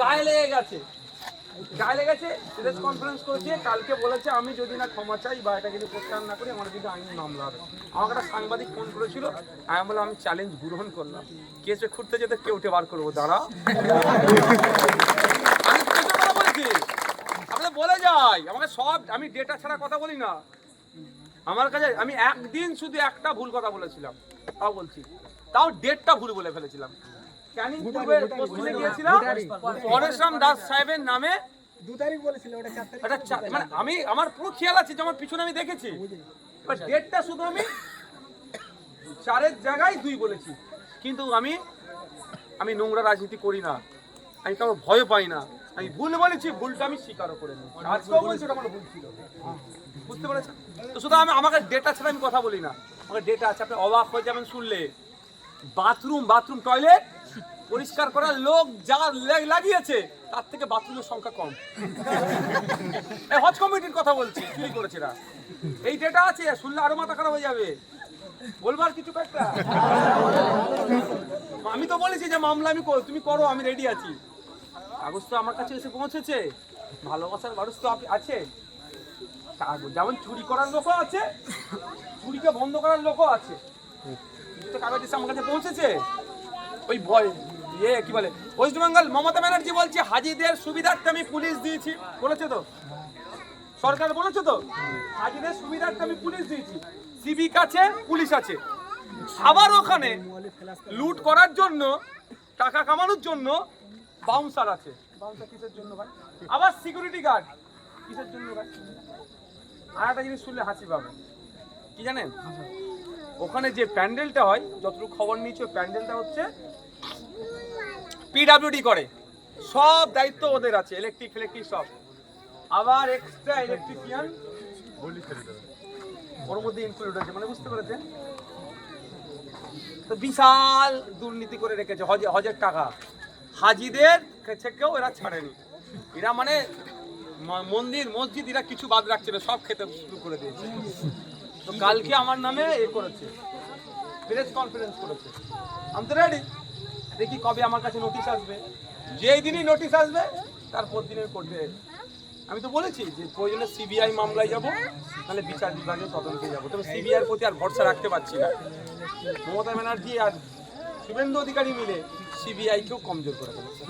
গায়ে লেগে গেছে। গায়ে লেগেছে কনফারেন্স কালকে বলেছে আমি যদি না ক্ষমা চাই বা এটা যদি প্রত্যাহার না করি, আমার কিন্তু আইনি মামলা হবে। আমাকে একটা সাংবাদিক ফোন করেছিল, আমি বললাম, আমি চ্যালেঞ্জ গ্রহণ করলাম। কেসে খুঁড়তে যেতে কেউ উঠে বার করব দাঁড়া বলে যাই, আমাকে সব আমি ডেটা ছাড়া কথা বলি না। আমার কাছে আমি একদিন শুধু একটা ভুল কথা বলেছিলাম তাও বলছি। তাও ডেটটা ভুল বলে ফেলেছিলাম। ক্যানিং পূর্বের পশ্চিমে গিয়েছিলাম পরেশরাম দাস সাহেবের নামে দু তারিখ বলেছিল ওটা চার তারিখ মানে আমি আমার পুরো খেয়াল আছে যে আমার পিছনে আমি দেখেছি। বাট ডেটটা শুধু আমি চারের জায়গায় দুই বলেছি। কিন্তু আমি আমি নোংরা রাজনীতি করি না। আমি কারও ভয় পাই না। আমি ভুল বলেছি, ভুলটা আমি স্বীকারও করে নিই আজকেও বলছি, ওটা আমার ভুল ছিল। বুঝতে পেরেছেন? তো শুধু আমি আমাকে ডেটা ছাড়া আমি কথা বলি না। আমাকে ডেটা আছে, আপনি অবাক হয়ে যাবেন শুনলে। বাথরুম বাথরুম টয়লেট পরিষ্কার করার লোক যা লাগিয়েছে, তার থেকে বাথরুমের সংখ্যা কম। হজ কমিটির কথা বলছি, চুরি করেছে না এই ডেটা আছে, শুনলে আরও মাথা খারাপ হয়ে যাবে। বলবার কিছু একটা আমি তো বলেছি যে মামলা আমি তুমি করো, আমি রেডি আছি। কাগজ তো আমার কাছে এসে পৌঁছেছে। ভালোবাসার মানুষ তো আছে। কাগজ যেমন চুরি করার লোকও আছে, চুরিকে বন্ধ করার লোকও আছে। তো কাগজ এসে আমার কাছে পৌঁছেছে। ওই ভয় ইয়ে কি বলে? ওয়েস্ট বেঙ্গল মমতা ব্যানার্জি বলছে, হাজিদের সুবিধার্থে আমি পুলিশ দিয়েছি। বলেছে তো? সরকার বলেছে তো? হাজিদের সুবিধার্থে আমি পুলিশ দিয়েছি। সিভিক আছে, পুলিশ আছে। আবার ওখানে লুট করার জন্য, টাকা কামানোর জন্য বাউন্সার আছে। বাউন্সার কিসের জন্য ভাই? আবার সিকিউরিটি গার্ড কিসের জন্য ভাই? আর একটা জিনিস শুনলে হাসি পাবে। কি জানেন? ওখানে যে প্যান্ডেলটা হয়, যতটুকু খবর নিয়েছে প্যান্ডেলটা হচ্ছে পিডাব্লিউডি করে। সব দায়িত্ব ওদের আছে ইলেকট্রিক ফিলেকট্রিক সব। আবার এক্সট্রা ইলেকট্রিশিয়ান ওর মধ্যে ইনক্লুড আছে মানে বুঝতে পেরেছেন? তো বিশাল দুর্নীতি করে রেখেছে, হজে হজের টাকা। হাজিদের থেকেও এরা ছাড়েনি। এরা মানে মন্দির, মসজিদ, এরা কিছু বাদ রাখছে না, সব খেতে শুরু করে দিয়েছে। তো কালকে আমার নামে এ করেছে। প্রেস কনফারেন্স করেছে। আমি তো রেডি দেখি কবে আমার কাছে নোটিশ আসবে। যেই দিনই নোটিশ আসবে তারপর দিনের করতে আমি তো বলেছি যে প্রয়োজনে সিবিআই মামলায় যাব তাহলে বিচার বিভাগের তদন্তে যাব। তবে সিবিআইয়ের প্রতি আর ভরসা রাখতে পারছি না। মমতা ব্যানার্জি আর শুভেন্দু অধিকারী মিলে সিবিআইকেও কমজোর করে ফেলেছে।